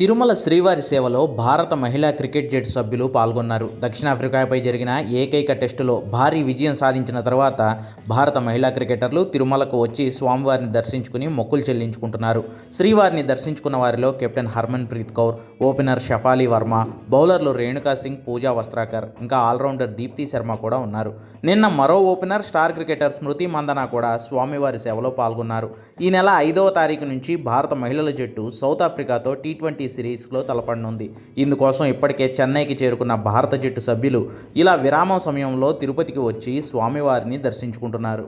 తిరుమల శ్రీవారి సేవలో భారత మహిళా క్రికెట్ జట్టు సభ్యులు పాల్గొన్నారు. దక్షిణాఫ్రికాపై జరిగిన ఏకైక టెస్టులో భారీ విజయం సాధించిన తర్వాత భారత మహిళా క్రికెటర్లు తిరుమలకు వచ్చి స్వామివారిని దర్శించుకుని మొక్కులు చెల్లించుకుంటున్నారు. శ్రీవారిని దర్శించుకున్న వారిలో captain Harmanpreet Kaur opener Shafali Verma బౌలర్లు రేణుకా సింగ్ పూజా వస్త్రాకర్ ఇంకా ఆల్రౌండర్ దీప్తి శర్మ కూడా ఉన్నారు. నిన్న మరో opener star cricketer Smriti Mandhana కూడా స్వామివారి సేవలో పాల్గొన్నారు. ఈ నెల ఐదవ తారీఖు నుంచి భారత మహిళల జట్టు సౌత్ ఆఫ్రికాతో టీ ట్వంటీ సిరీస్లో తలపడనుంది. ఇందుకోసం ఇప్పటికే చెన్నైకి చేరుకున్న భారత జట్టు సభ్యులు ఇలా విరామం సమయంలో తిరుపతికి వచ్చి స్వామివారిని దర్శించుకుంటున్నారు.